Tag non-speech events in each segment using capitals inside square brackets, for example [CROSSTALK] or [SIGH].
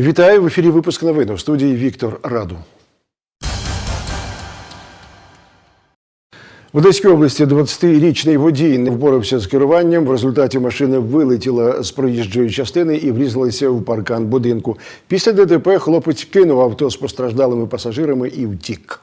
Вітаю в ефірі. Випуск новин у студії Віктор Раду. В Одеській області 20-річний водій не впорався з керуванням. В результаті машина вилетіла з проїжджої частини і врізалася в паркан будинку. Після ДТП хлопець кинув авто з постраждалими пасажирами і втік.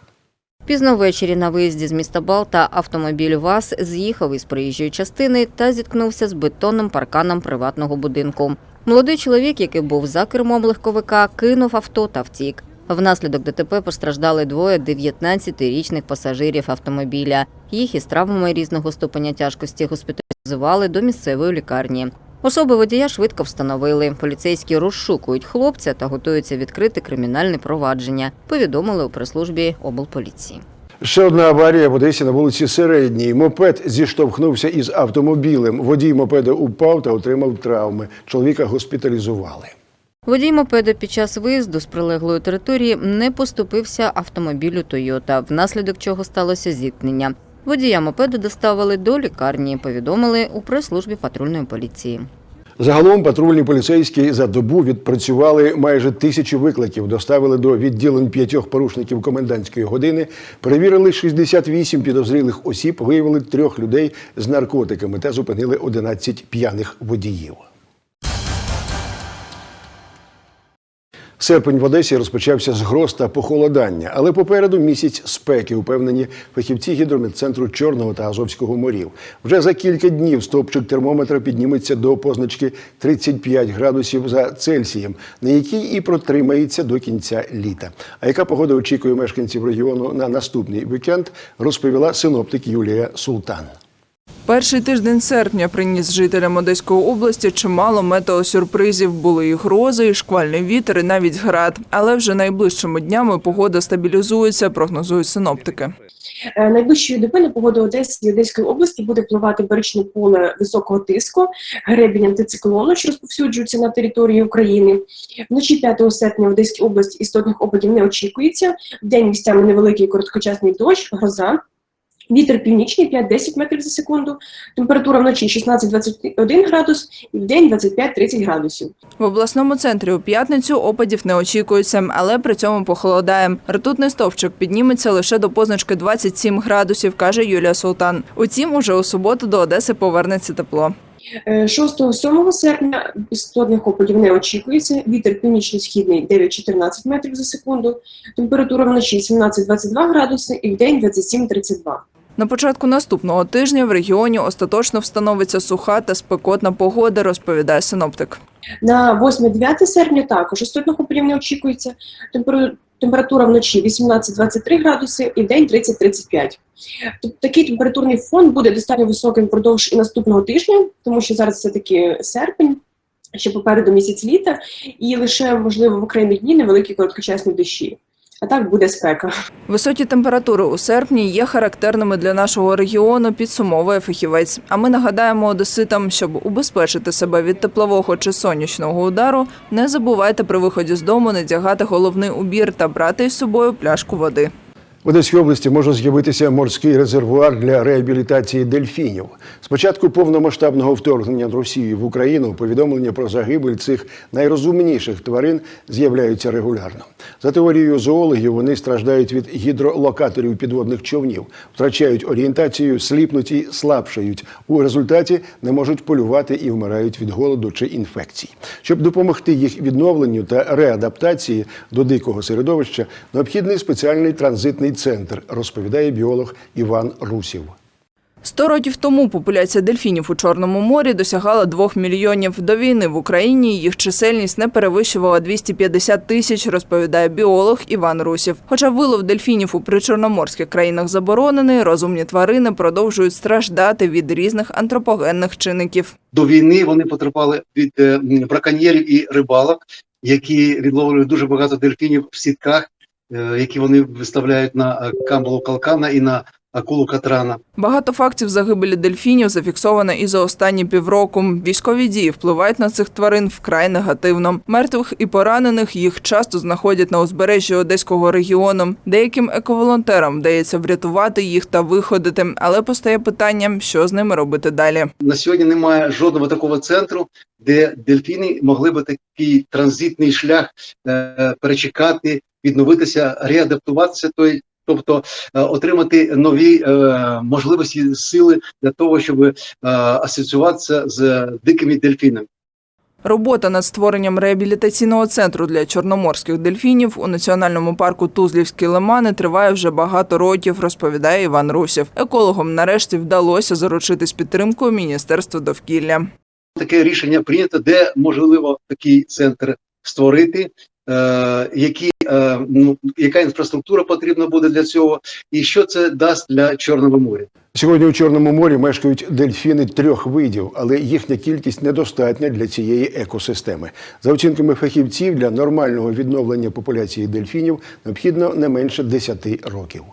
Пізно ввечері на виїзді з міста Балта автомобіль ВАЗ з'їхав із проїжджої частини та зіткнувся з бетонним парканом приватного будинку. Молодий чоловік, який був за кермом легковика, кинув авто та втік. Внаслідок ДТП постраждали двоє 19-річних пасажирів автомобіля. Їх із травмами різного ступеня тяжкості госпіталізували до місцевої лікарні. Особи водія швидко встановили. Поліцейські розшукують хлопця та готуються відкрити кримінальне провадження. Повідомили у прес-службі облполіції. Ще одна аварія в на вулиці Середній. Мопед зіштовхнувся із автомобілем. Водій мопеда упав та отримав травми. Чоловіка госпіталізували. Водій мопеда під час виїзду з прилеглої території не поступився автомобілю Тойота, внаслідок чого сталося зіткнення. Водія мопеду доставили до лікарні, повідомили у прес-службі патрульної поліції. Загалом патрульні поліцейські за добу відпрацювали майже тисячу викликів, доставили до відділень п'ятьох порушників комендантської години, перевірили 68 підозрілих осіб, виявили трьох людей з наркотиками та зупинили 11 п'яних водіїв. Серпень в Одесі розпочався з гроз та похолодання, але попереду місяць спеки, упевнені фахівці гідрометцентру Чорного та Азовського морів. Вже за кілька днів стопчик термометра підніметься до позначки 35 градусів за Цельсієм, на якій і протримається до кінця літа. А яка погода очікує мешканців регіону на наступний вікенд, розповіла синоптик Юлія Султан. Перший тиждень серпня приніс жителям Одеської області чимало метеосюрпризів. Були і грози, і шквальний вітер, і навіть град. Але вже найближчими днями погода стабілізується, прогнозують синоптики. Е, Найближчої доби на погоду Одеси і Одеської області буде впливати баричне поле високого тиску, гребінь антициклону, що розповсюджується на території України. Вночі 5 серпня в Одеській області істотних опадів не очікується. Вдень місцями невеликий короткочасний дощ, гроза. Вітер північний 5-10 метрів за секунду. Температура вночі 16-21 градус і вдень 25-30 градусів. В обласному центрі у п'ятницю опадів не очікується, але при цьому похолодає. Ртутний стовпчик підніметься лише до позначки 27 градусів, каже Юлія Султан. Утім, уже у суботу до Одеси повернеться тепло. Е, 6-7 серпня істотних опадів не очікується. Вітер північно-східний 9-14 метрів за секунду. Температура вночі 17-22 градуси і вдень 27-32. На початку наступного тижня в регіоні остаточно встановиться суха та спекотна погода, розповідає синоптик. На 8-9 серпня також істотних опадів не очікується. Температура вночі 18-23 градуси і вдень 30-35. Тобто такий температурний фон буде достатньо високим впродовж і наступного тижня, тому що зараз все таки серпень, ще попереду місяць літа, і лише можливо в окремі дні невеликі короткочасні дощі. А так буде спека. Високі температури у серпні є характерними для нашого регіону, підсумовує фахівець. А ми нагадаємо одеситам, щоб убезпечити себе від теплового чи сонячного удару, не забувайте при виході з дому надягати головний убір та брати із собою пляшку води. В Одеській області може з'явитися морський резервуар для реабілітації дельфінів. З початку повномасштабного вторгнення Росії в Україну повідомлення про загибель цих найрозумніших тварин з'являються регулярно. За теорією зоологів, вони страждають від гідролокаторів підводних човнів, втрачають орієнтацію, сліпнуть і слабшають. У результаті не можуть полювати і вмирають від голоду чи інфекцій. Щоб допомогти їх відновленню та реадаптації до дикого середовища, необхідний спеціальний транзитний центр, розповідає біолог Іван Русів. Сто років тому популяція дельфінів у Чорному морі досягала двох мільйонів. До війни в Україні їх чисельність не перевищувала 250 тисяч, розповідає біолог Іван Русів. Хоча вилов дельфінів у причорноморських країнах заборонений, розумні тварини продовжують страждати від різних антропогенних чинників. до війни вони потерпали від е, браконьєрів і рибалок, які відловлюють дуже багато дельфінів в сітках, які вони виставляють на е, камбалу калкана і на акулу Катрана. Багато фактів загибелі дельфінів зафіксовано і за останні півроку. Військові дії впливають на цих тварин вкрай негативно. Мертвих і поранених їх часто знаходять на узбережжі одеського регіону. Деяким ековолонтерам вдається врятувати їх та виходити, але постає питання, що з ними робити далі. На сьогодні немає жодного такого центру, де дельфіни могли би такий транзитний шлях е, перечекати, відновитися, реадаптуватися, той, тобто е, отримати нові е, можливості сили для того, щоб е, асоціюватися з дикими дельфінами. Робота над створенням реабілітаційного центру для чорноморських дельфінів у національному парку Тузлівські лимани триває вже багато років, розповідає Іван Русів. Екологам нарешті вдалося заручитись підтримкою Міністерства довкілля. Таке рішення прийнято, де можливо такий центр створити. Е, які, е, ну, яка інфраструктура потрібна буде для цього, і що це дасть для Чорного моря? Сьогодні у Чорному морі мешкають дельфіни трьох видів, але їхня кількість недостатня для цієї екосистеми. За оцінками фахівців, для нормального відновлення популяції дельфінів необхідно не менше 10 років.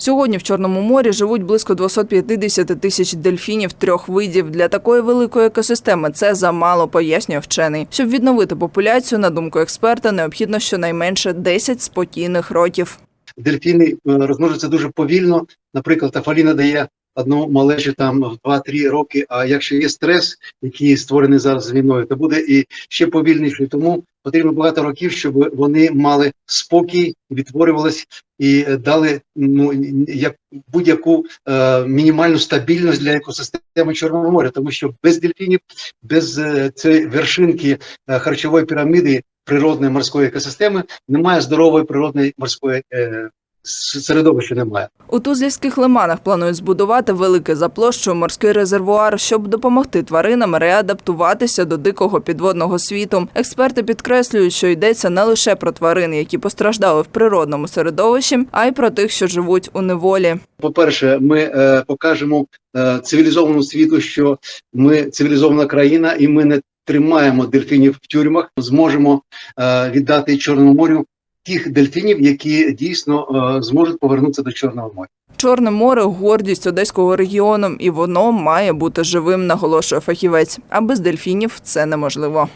Сьогодні в Чорному морі живуть близько 250 тисяч дельфінів трьох видів. Для такої великої екосистеми це замало, пояснює вчений. Щоб відновити популяцію, на думку експерта, необхідно щонайменше 10 спокійних років. Дельфіни е, розмножуються дуже повільно. Наприклад, Афаліна дає одну малечу там в 2-3 роки. А якщо є стрес, який створений зараз війною, то буде і ще повільніше. Тому потрібно багато років, щоб вони мали спокій, відтворювались і дали ну як будь-яку е, мінімальну стабільність для екосистеми Чорного моря, тому що без дельфінів, без е, цієї вершинки е, харчової піраміди природної морської екосистеми немає здорової природної морської е, середовища. Немає. У Тузлівських лиманах планують збудувати великий за площею морський резервуар, щоб допомогти тваринам реадаптуватися до дикого підводного світу. Експерти підкреслюють, що йдеться не лише про тварин, які постраждали в природному середовищі, а й про тих, що живуть у неволі. По-перше, ми е, покажемо е, цивілізованому світу, що ми цивілізована країна, і ми не тримаємо дельфінів в тюрмах. Зможемо е, віддати Чорному морю тих дельфінів, які дійсно е, зможуть повернутися до Чорного моря. Чорне море гордість одеського регіону, і воно має бути живим, наголошує фахівець. А без дельфінів це неможливо.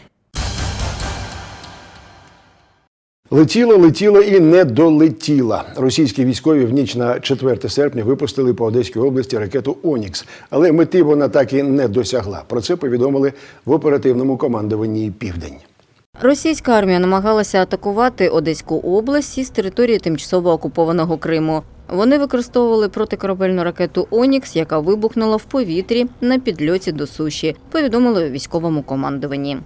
Летіла, летіла і не долетіла. Російські військові в ніч на 4 серпня випустили по Одеській області ракету Онікс, але мети вона так і не досягла. Про це повідомили в оперативному командуванні Південь. Російська армія намагалася атакувати Одеську область із території тимчасово окупованого Криму. Вони використовували протикорабельну ракету Онікс, яка вибухнула в повітрі на підльоті до суші. Повідомили у військовому командуванні.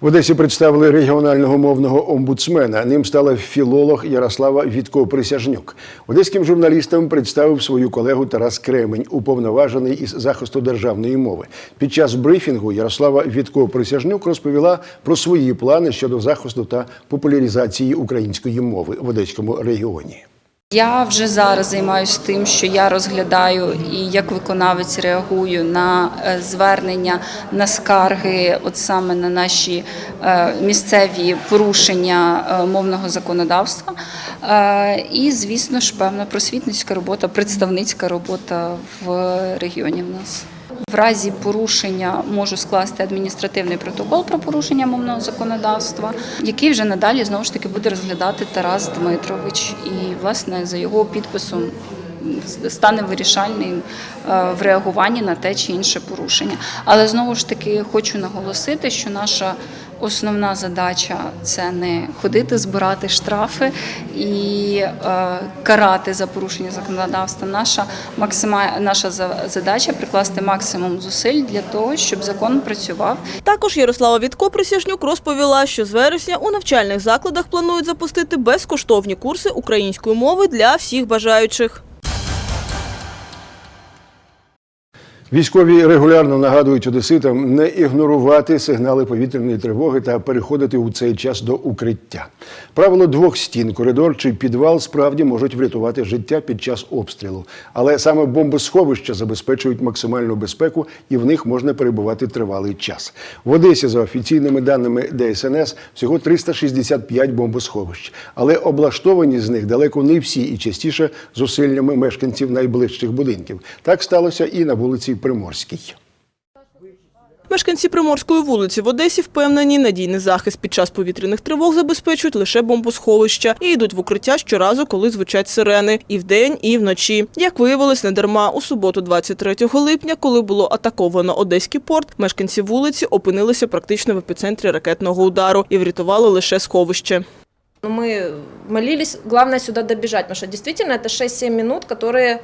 В Одесі представили регіонального мовного омбудсмена. Ним стала філолог Ярослава Вітко-Присяжнюк. Одеським журналістам представив свою колегу Тарас Кремень, уповноважений із захисту державної мови. Під час брифінгу Ярослава Вітко-Присяжнюк розповіла про свої плани щодо захисту та популяризації української мови в Одеському регіоні. Я вже зараз займаюся тим, що я розглядаю і як виконавець реагую на е, звернення, на скарги, от саме на наші е, місцеві порушення е, мовного законодавства. І, звісно ж, певна просвітницька робота, представницька робота в регіоні в нас. В разі порушення можу скласти адміністративний протокол про порушення мовного законодавства, який вже надалі знову ж таки буде розглядати Тарас Дмитрович. І власне за його підписом стане вирішальним е, в реагуванні на те чи інше порушення. Але знову ж таки хочу наголосити, що наша Основна задача це не ходити збирати штрафи і е, карати за порушення законодавства. Наша максима, наша за- задача прикласти максимум зусиль для того, щоб закон працював Також Ярослава Вітко Присяжнюк розповіла, що з вересня у навчальних закладах планують запустити безкоштовні курси української мови для всіх бажаючих. Військові регулярно нагадують одеситам не ігнорувати сигнали повітряної тривоги та переходити у цей час до укриття. Правило двох стін, коридор чи підвал справді можуть врятувати життя під час обстрілу. Але саме бомбосховища забезпечують максимальну безпеку і в них можна перебувати тривалий час. В Одесі, за офіційними даними ДСНС, всього 365 бомбосховищ, але облаштовані з них далеко не всі і частіше зусиллями мешканців найближчих будинків. Так сталося і на вулиці Приморській. Мешканці Приморської вулиці в Одесі впевнені, надійний захист під час повітряних тривог забезпечують лише бомбосховища і йдуть в укриття щоразу, коли звучать сирени і вдень, і вночі. Як виявилось, недарма у суботу, 23 липня, коли було атаковано Одеський порт, мешканці вулиці опинилися практично в епіцентрі ракетного удару і врятували лише сховище. Но мы молились, главное сюда добежать, потому что действительно это 6-7 минут, которые,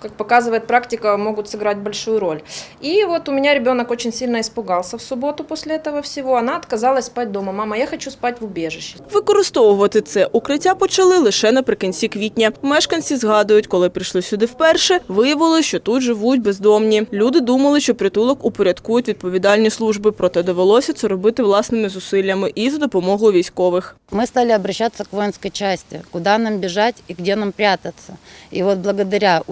как показывает практика, могут сыграть большую роль. И вот у меня ребенок очень сильно испугался в субботу после этого всего. Она отказалась спать дома. Мама, я хочу спать в убежище. Використовувати це укриття почали лише наприкінці квітня. Мешканці згадують, коли прийшли сюди вперше, виявили, що тут живуть бездомні. Люди думали, що притулок упорядкують відповідальні служби, проте довелося це робити власними зусиллями і за допомогою військових. Мы стали обращаться к воинской части, куда нам бежать и где нам прятаться. И вот благодаря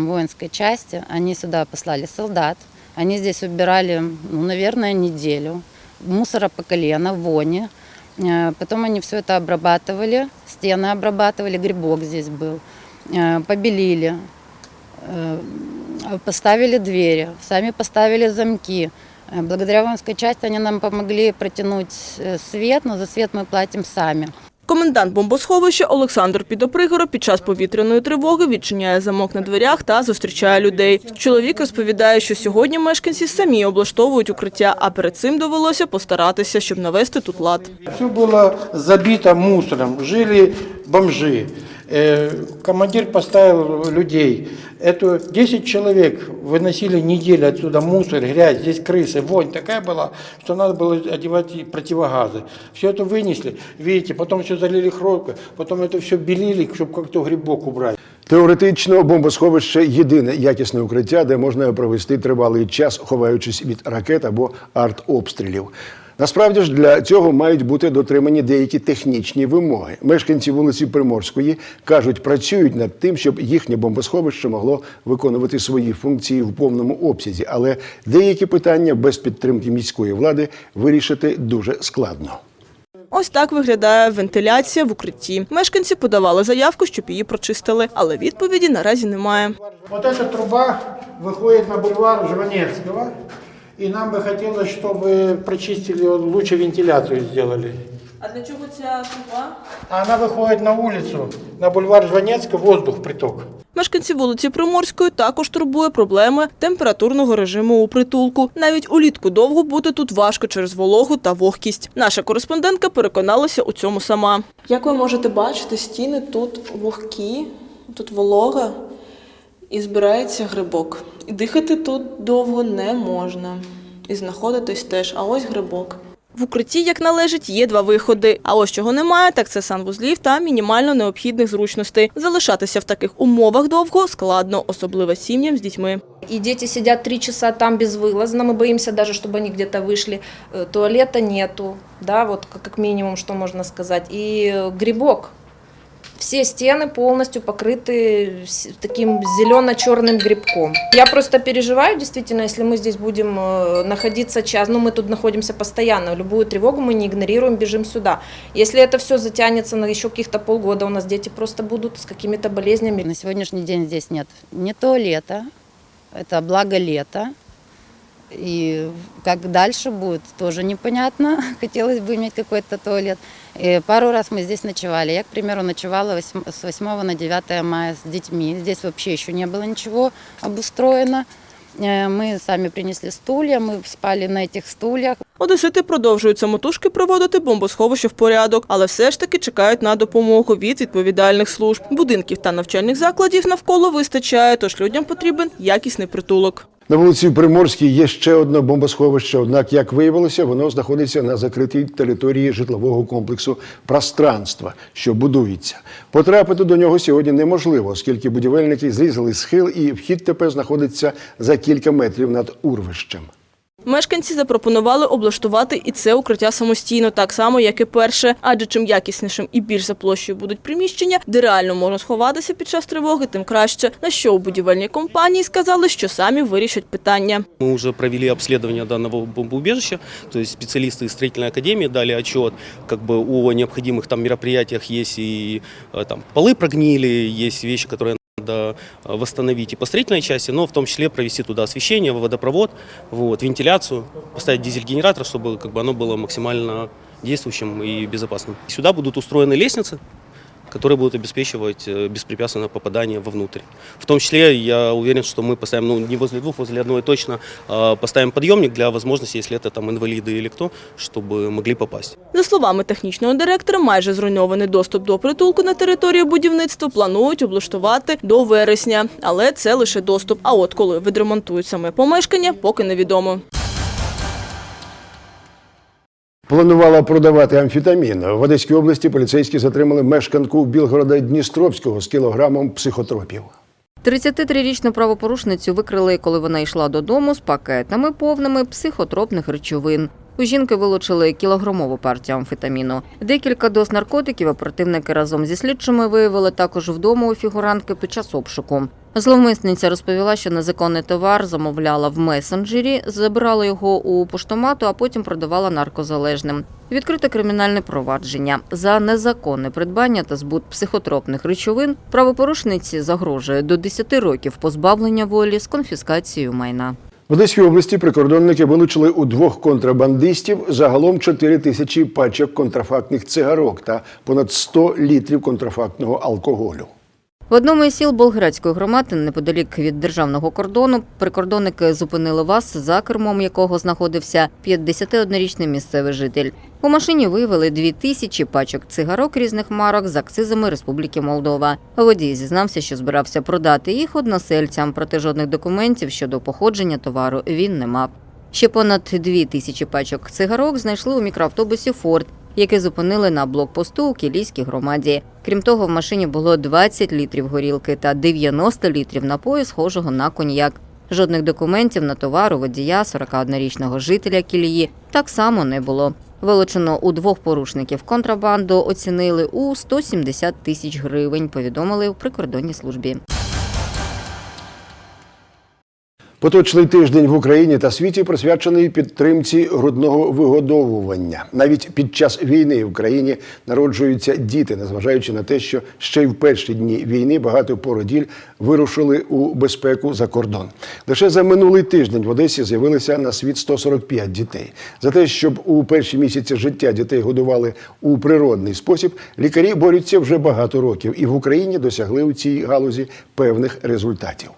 усилиям воинской части они сюда послали солдат. Они здесь убирали, ну, наверное, неделю. Мусора по колено, вони. Э, Потом они все это обрабатывали, стены обрабатывали, грибок здесь был. Э, Побелили, э, поставили двери, сами поставили замки. Э, Благодаря воинской части они нам помогли протянуть э, свет, но за свет мы платим сами. Комендант бомбосховища Олександр Підопригоро під час повітряної тривоги відчиняє замок на дверях та зустрічає людей. Чоловік розповідає, що сьогодні мешканці самі облаштовують укриття, а перед цим довелося постаратися, щоб навести тут лад. Все було забито мусором, жили бомжи. Э, Командир поставил людей. Это 10 человек выносили неделю отсюда мусор, грязь, здесь крысы, вонь такая была, что надо было одевать и противогазы. Все это вынесли, видите, потом все залили хлоркой, потом это все белили, чтобы как-то грибок убрать. Теоретично бомбосховище єдине якісне укриття, де можна провести тривалий час, ховаючись від ракет або артобстрілів. Насправді ж для цього мають бути дотримані деякі технічні вимоги. Мешканці вулиці Приморської кажуть, працюють над тим, щоб їхнє бомбосховище могло виконувати свої функції в повному обсязі, але деякі питання без підтримки міської влади вирішити дуже складно. Ось так виглядає вентиляція в укритті. Мешканці подавали заявку, щоб її прочистили, але відповіді наразі немає. Вот эта труба выходит на бульвар Жванецкого, и нам бы хотелось, чтобы прочистили, вот лучше вентиляцию сделали. А для чого ця труба? А она выходит на улицу, на бульвар Жванецкого, воздух приток. Мешканці вулиці Приморської також турбує проблеми температурного режиму у притулку. Навіть улітку довго бути тут важко через вологу та вогкість. Наша кореспондентка переконалася у цьому сама. Як ви можете бачити, стіни тут вогкі, тут волога і збирається грибок. І дихати тут довго не можна. І знаходитись теж, а ось грибок. В укритті, як належить, є два виходи. А ось чого немає, так це санвузлів та мінімально необхідних зручностей. Залишатися в таких умовах довго складно, особливо сім'ям з дітьми. И дети сидят три часа там безвылазно. Мы боимся даже, чтобы они где-то вышли. Э, Туалета нету, да, вот как как минимум, что можно сказать. И э, грибок. Все стены полностью покрыты с- таким зелено-черным грибком. Я просто переживаю, действительно, если мы здесь будем э, находиться час, ну мы тут находимся постоянно, любую тревогу мы не игнорируем, бежим сюда. Если это все затянется на еще каких-то полгода, у нас дети просто будут с какими-то болезнями. На сегодняшний день здесь нет ни туалета, это благо лето. И как дальше будет, тоже непонятно. [LAUGHS] Хотелось бы иметь какой-то туалет. И пару раз мы здесь ночевали. Я, к примеру, ночевала восьм- с 8 на 9 мая с детьми. Здесь вообще еще не было ничего обустроено. Э, Мы сами принесли стулья, мы спали на этих стульях. Одесити продовжують самотужки проводити бомбосховище в порядок, але все ж таки чекають на допомогу від відповідальних служб. Будинків та навчальних закладів навколо вистачає, тож людям потрібен якісний притулок. На вулиці Приморській є ще одне бомбосховище, однак, як виявилося, воно знаходиться на закритій території житлового комплексу пространства, що будується. Потрапити до нього сьогодні неможливо, оскільки будівельники зрізали схил і вхід тепер знаходиться за кілька метрів над урвищем. Мешканці запропонували облаштувати і це укриття самостійно, так само, як і перше. Адже чим якіснішим і більш за площею будуть приміщення, де реально можна сховатися під час тривоги, тим краще. На що у будівельній компанії сказали, що самі вирішать питання. Мы уже провели обследование данного бомбоубежища, то есть специалисты из строительной академии дали отчет как бы о необходимых там мероприятиях, есть и э, там полы прогнили, есть вещи, которые надо э, восстановить и по строительной части, но в том числе провести туда освещение, водопровод, вот, вентиляцию, поставить дизель-генератор, чтобы как бы оно было максимально действующим и безопасным. Сюда будут устроены лестницы, которые будут обеспечивать э, беспрепятственное попадание вовнутрь. В том числе я уверен, что мы поставим, ну не возле двух, возле одной точно, а поставим подъемник для возможности, если это там инвалиды или кто, чтобы могли попасть. За словами технічного директора, майже зруйнований доступ до притулку на території будівництва планують облаштувати до вересня, але це лише доступ. А от коли відремонтують саме помешкання, поки невідомо. Планувала продавати амфетамін. В Одеській області поліцейські затримали мешканку Білгорода Дністровського з кілограмом психотропів. 33-річну правопорушницю викрили, коли вона йшла додому з пакетами повними психотропних речовин. У жінки вилучили кілограмову партію амфетаміну. Декілька доз наркотиків оперативники разом зі слідчими виявили також вдома у фігурантки під час обшуку. Зловмисниця розповіла, що незаконний товар замовляла в месенджері, забирала його у поштомату, а потім продавала наркозалежним. Відкрите кримінальне провадження за незаконне придбання та збут психотропних речовин. Правопорушниці загрожує до 10 років позбавлення волі з конфіскацією майна. В Одеській області прикордонники вилучили у двох контрабандистів загалом 4 тисячі пачок контрафактних цигарок та понад 100 літрів контрафактного алкоголю. В одному із сіл Болградської громади, неподалік від державного кордону, прикордонники зупинили ВАЗ, за кермом якого знаходився 51-річний місцевий житель. У машині виявили 2 тисячі пачок цигарок різних марок з акцизами Республіки Молдова. Водій зізнався, що збирався продати їх односельцям, проте жодних документів щодо походження товару він не мав. Ще понад 2 тисячі пачок цигарок знайшли у мікроавтобусі Форд, який зупинили на блокпосту у Кілійській громаді. Крім того, в машині було 20 літрів горілки та 90 літрів напою, схожого на коньяк. Жодних документів на товар у водія 41-річного жителя Кілії так само не було. Вилучено у двох порушників контрабанду оцінили у 170 тисяч гривень, повідомили в прикордонній службі. Поточний тиждень в Україні та світі присвячений підтримці грудного вигодовування. Навіть під час війни в країні народжуються діти, незважаючи на те, що ще й в перші дні війни багато породіль вирушили у безпеку за кордон. Лише за минулий тиждень в Одесі з'явилися на світ 145 дітей. За те, щоб у перші місяці життя дітей годували у природний спосіб, лікарі борються вже багато років і в Україні досягли у цій галузі певних результатів.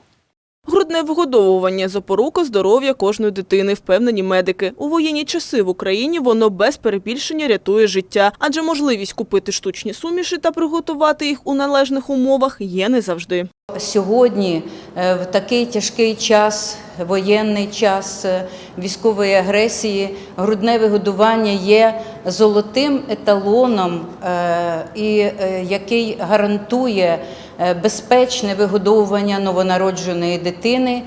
Грудне вигодовування – запорука здоров'я кожної дитини, впевнені медики. У воєнні часи в Україні воно без перебільшення рятує життя, адже можливість купити штучні суміші та приготувати їх у належних умовах є не завжди. Сьогодні, е, в такий тяжкий час, воєнний час е, військової агресії, грудне вигодування є золотим еталоном, е, який гарантує безпечне вигодовування новонародженої дитини.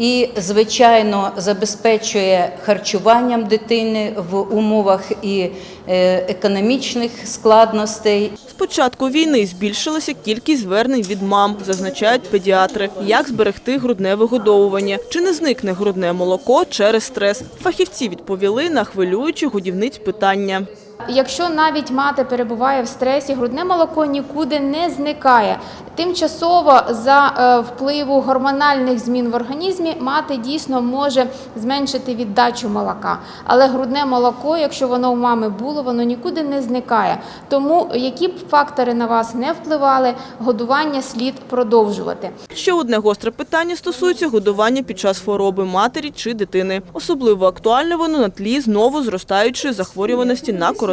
І, звичайно, забезпечує харчуванням дитини в умовах і е, економічних складностей, З початку війни збільшилася кількість звернень від мам, зазначають педіатри. Як зберегти грудне вигодовування? Чи не зникне грудне молоко через стрес? Фахівці відповіли на хвилюючі годівниць питання. Якщо навіть мати перебуває в стресі, грудне молоко нікуди не зникає. Тимчасово за е, впливу гормональних змін в організмі мати дійсно може зменшити віддачу молока. Але грудне молоко, якщо воно у мами було, воно нікуди не зникає. Тому які б фактори на вас не впливали, годування слід продовжувати. Ще одне гостре питання стосується годування під час хвороби матері чи дитини. Особливо актуальне воно на тлі знову зростаючої захворюваності на коронавірус.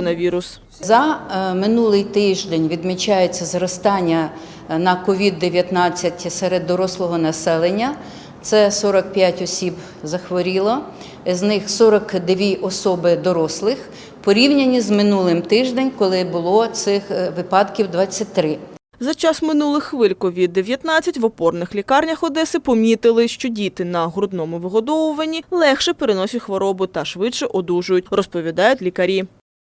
За е, минулий тиждень відмічається зростання е, на COVID-19 серед дорослого населення. Це 45 осіб захворіло, з них 42 особи дорослих, порівняні з минулим тиждень, коли було цих е, випадків 23. За час минулих хвиль COVID-19 в опорних лікарнях Одеси помітили, що діти на грудному вигодовуванні легше переносять хворобу та швидше одужують, розповідають лікарі.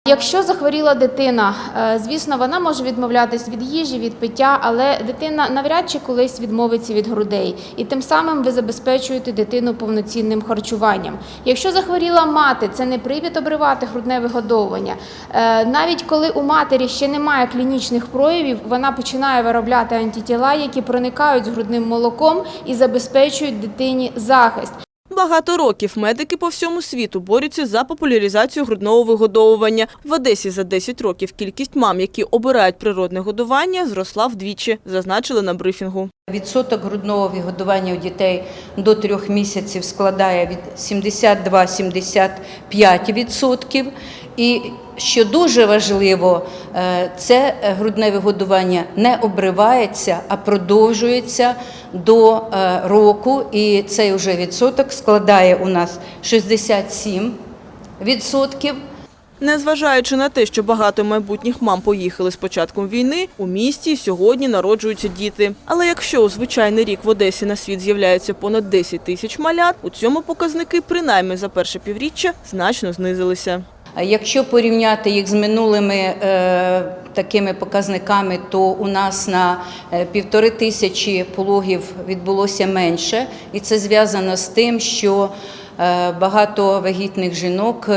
Якщо захворіла дитина, е, звісно, вона може відмовлятись від їжі, від пиття, але дитина навряд чи колись відмовиться від грудей, і тим самим ви забезпечуєте дитину повноцінним харчуванням. Якщо захворіла мати, це не привід обривати грудне вигодовування. Е, Навіть коли у матері ще немає клінічних проявів, вона починає виробляти антитіла, які проникають з грудним молоком і забезпечують дитині захист. Багато років медики по всьому світу борються за популяризацію грудного вигодовування. В Одесі за 10 років кількість мам, які обирають природне годування, зросла вдвічі, зазначили на брифінгу. Відсоток грудного вигодування у дітей до трьох місяців складає від 72-75%. І що дуже важливо, е, це грудне вигодування не обривається, а продовжується до е, року. І цей вже відсоток складає у нас 67%. Незважаючи на те, що багато майбутніх мам поїхали з початком війни, у місті сьогодні народжуються діти. Але якщо у звичайний рік в Одесі на світ з'являється понад 10 тисяч малят, у цьому показники, принаймні за перше півріччя, значно знизилися. Якщо порівняти їх з минулими е, такими показниками, то у нас на е, півтори тисячі пологів відбулося менше, і це зв'язано з тим, що е, багато вагітних жінок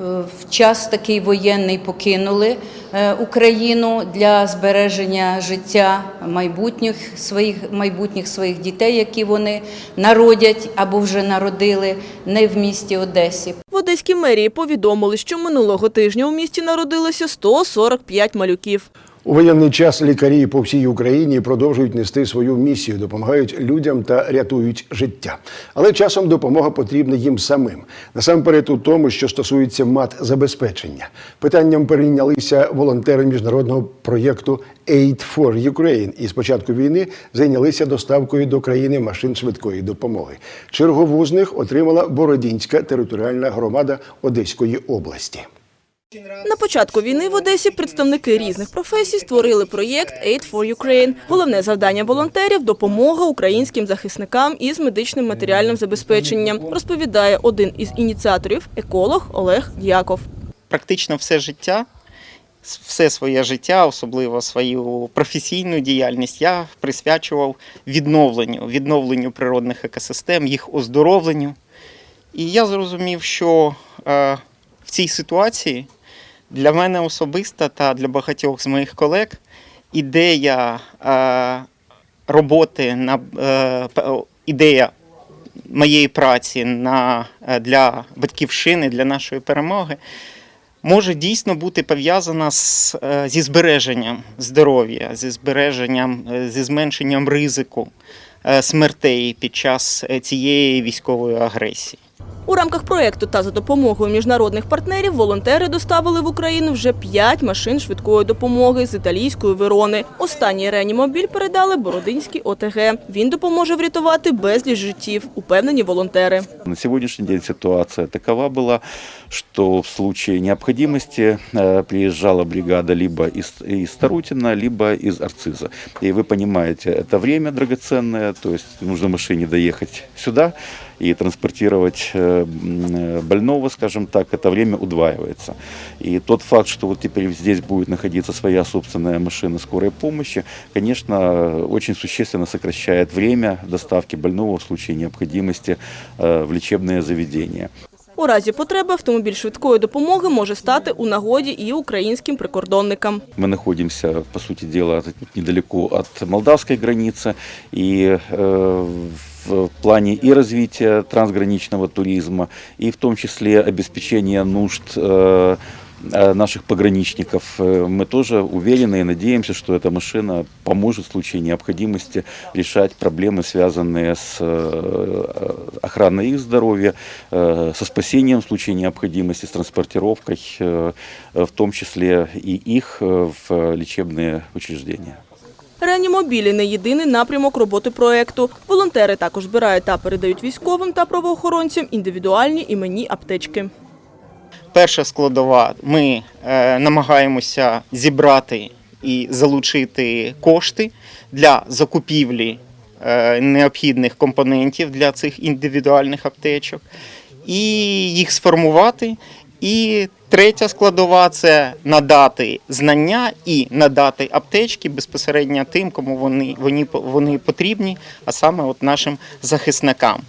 в час такий воєнний покинули е, Україну для збереження життя майбутніх своїх майбутніх своїх дітей, які вони народять або вже народили не в місті Одесі. В Одеській мерії повідомили, що минулого тижня у місті народилося 145 малюків. У воєнний час лікарі по всій Україні продовжують нести свою місію, допомагають людям та рятують життя. Але часом допомога потрібна їм самим. Насамперед у тому, що стосується матзабезпечення. Питанням перейнялися волонтери міжнародного проєкту Aid for Ukraine і з початку війни зайнялися доставкою до країни машин швидкої допомоги. Чергову з них отримала Бородінська територіальна громада Одеської області. На початку війни в Одесі представники різних професій створили проєкт Aid for Ukraine. Головне завдання волонтерів допомога українським захисникам із медичним матеріальним забезпеченням, розповідає один із ініціаторів еколог Олег Дяков. практично все життя, все своє життя, особливо свою професійну діяльність, я присвячував відновленню, відновленню природних екосистем, їх оздоровленню. І я зрозумів, що е, в цій ситуації для мене особисто та для багатьох з моїх колег ідея е, роботи на е, ідея моєї праці на, е, для батьківщини, для нашої перемоги може дійсно бути пов'язана з, зі збереженням здоров'я, зі збереженням, зі зменшенням ризику смертей під час цієї військової агресії. У рамках проєкту та за допомогою міжнародних партнерів волонтери доставили в Україну вже п'ять машин швидкої допомоги з італійської Верони. Останній реанімобіль передали Бородинській ОТГ. Він допоможе врятувати безліч життів, упевнені волонтери. На сегодняшний день ситуация такова была, что в случае необходимости э, приезжала бригада либо из, из Тарутина, либо из Арциза. И вы понимаете, это время драгоценное, то есть нужно машине доехать сюда и транспортировать э, м, э, больного, скажем так, это время удваивается. И тот факт, что вот теперь здесь будет находиться своя собственная машина скорой помощи, конечно, очень существенно сокращает время доставки больного в случае необходимости э, в лечебное заведение. У разі потреби автомобіль швидкої допомоги може стати у нагоді і українським прикордонникам. Мы находимся, по сути дела, тут недалеко от молдавской границы, и э, в плане и развития трансграничного туризма, и в том числе обеспечения нужд э, э, наших пограничников, э, мы тоже уверены и надеемся, что эта машина поможет в случае необходимости решать проблемы, связанные с э, охраной их здоровья, э, со спасением в случае необходимости, с транспортировкой, э, в том числе и их э, в лечебные учреждения. Реанімобілі не єдиний напрямок роботи проекту. Волонтери також збирають та передають військовим та правоохоронцям індивідуальні іменні аптечки. Перша складова, ми е, намагаємося зібрати і залучити кошти для закупівлі е, необхідних компонентів для цих індивідуальних аптечок і їх сформувати. І третя складова це надати знання і надати аптечки безпосередньо тим, кому вони, вони, вони потрібні, а саме от нашим захисникам.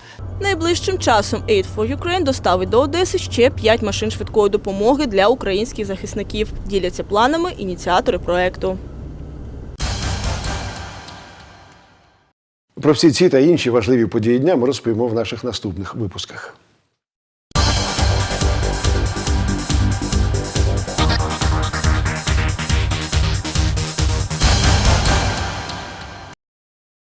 Найближчим часом Aid for Ukraine доставить до Одеси ще 5 машин швидкої допомоги для українських захисників. Діляться планами ініціатори проекту. Про всі ці та інші важливі події дня ми розповімо в наших наступних випусках.